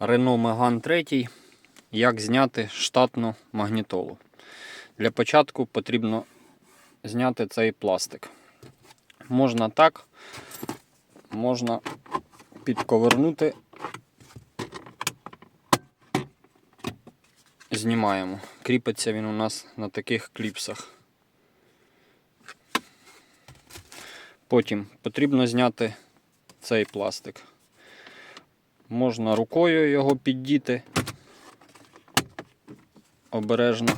Renault Megane 3. Як зняти штатну магнітолу. Для початку потрібно зняти цей пластик. Можна так, можна підковернути. Знімаємо. Кріпиться він у нас на таких кліпсах. Потім потрібно зняти цей пластик. Можна рукою його піддіти обережно.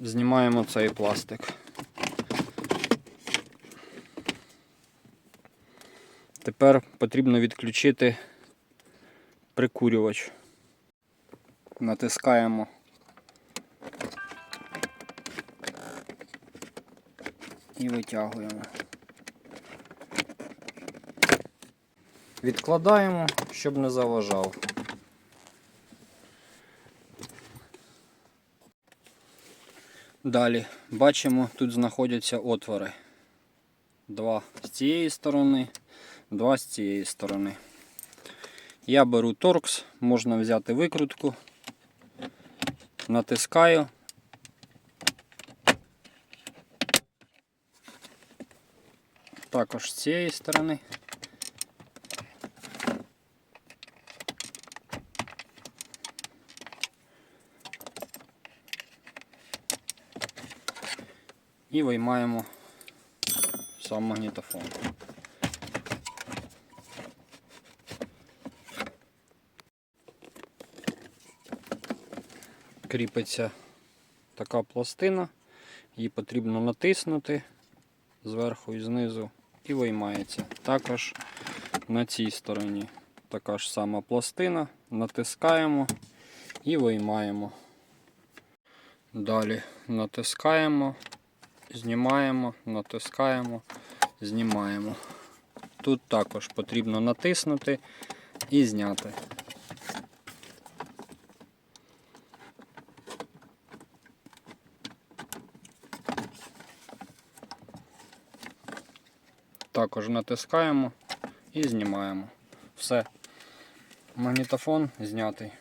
Знімаємо цей пластик. Тепер потрібно відключити прикурювач. Натискаємо і витягуємо. Відкладаємо, щоб не заважав. Далі бачимо, тут знаходяться отвори. Два з цієї сторони, два з цієї сторони. Я беру торкс, можна взяти викрутку, натискаю. Також з цієї сторони. І виймаємо сам магнітофон. Кріпиться така пластина, її потрібно натиснути зверху і знизу і виймається. Також на цій стороні така ж сама пластина, натискаємо і виймаємо. Далі натискаємо, знімаємо, натискаємо, знімаємо. Тут також потрібно натиснути і зняти. Також натискаємо і знімаємо. Все. Магнітофон знятий.